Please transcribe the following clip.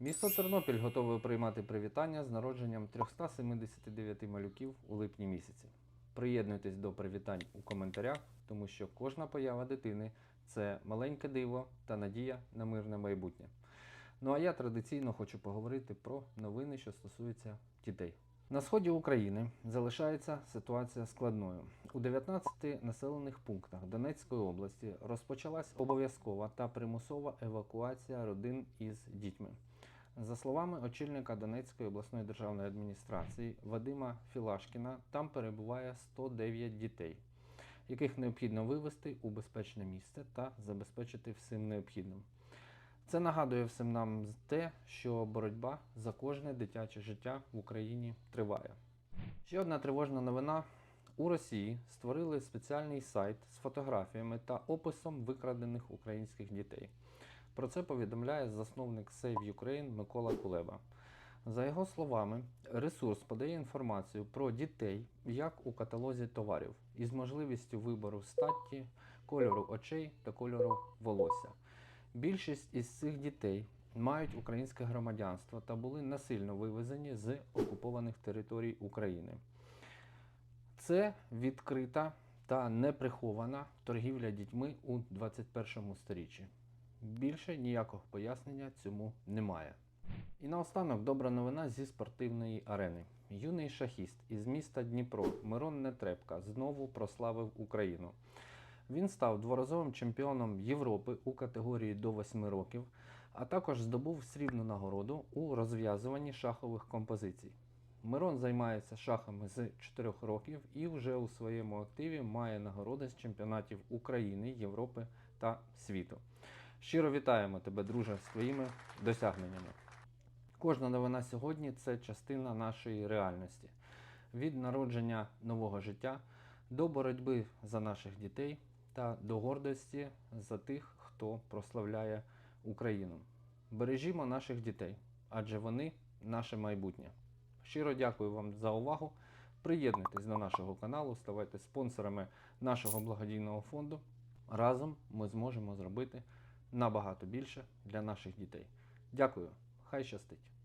Місто Тернопіль готове приймати привітання з народженням 379 малюків у липні місяці. Приєднуйтесь до привітань у коментарях, тому що кожна поява дитини це маленьке диво та надія на мирне майбутнє. Ну а я традиційно хочу поговорити про новини, що стосуються дітей. На сході України залишається ситуація складною. У 19 населених пунктах Донецької області розпочалась обов'язкова та примусова евакуація родин із дітьми. За словами очільника Донецької обласної державної адміністрації Вадима Філашкіна, там перебуває 109 дітей, яких необхідно вивезти у безпечне місце та забезпечити всім необхідним. Це нагадує всім нам те, що боротьба за кожне дитяче життя в Україні триває. Ще одна тривожна новина. У Росії створили спеціальний сайт з фотографіями та описом викрадених українських дітей. Про це повідомляє засновник Save Ukraine Микола Кулеба. За його словами, ресурс подає інформацію про дітей як у каталозі товарів із можливістю вибору статі, кольору очей та кольору волосся. Більшість із цих дітей мають українське громадянство та були насильно вивезені з окупованих територій України. Це відкрита та неприхована торгівля дітьми у 21 сторіччі. Більше ніякого пояснення цьому немає. І наостанок добра новина зі спортивної арени. Юний шахіст із міста Дніпро Мирон Нетребка знову прославив Україну. Він став дворазовим чемпіоном Європи у категорії до 8 років, а також здобув срібну нагороду у розв'язуванні шахових композицій. Мирон займається шахами з 4 років і вже у своєму активі має нагороди з чемпіонатів України, Європи та світу. Щиро вітаємо тебе, друже, з твоїми досягненнями. Кожна новина сьогодні це частина нашої реальності. Від народження нового життя до боротьби за наших дітей та до гордості за тих, хто прославляє Україну. Бережімо наших дітей, адже вони наше майбутнє. Щиро дякую вам за увагу. Приєднуйтесь до нашого каналу, ставайте спонсорами нашого благодійного фонду. Разом ми зможемо зробити набагато більше для наших дітей. Дякую, хай щастить!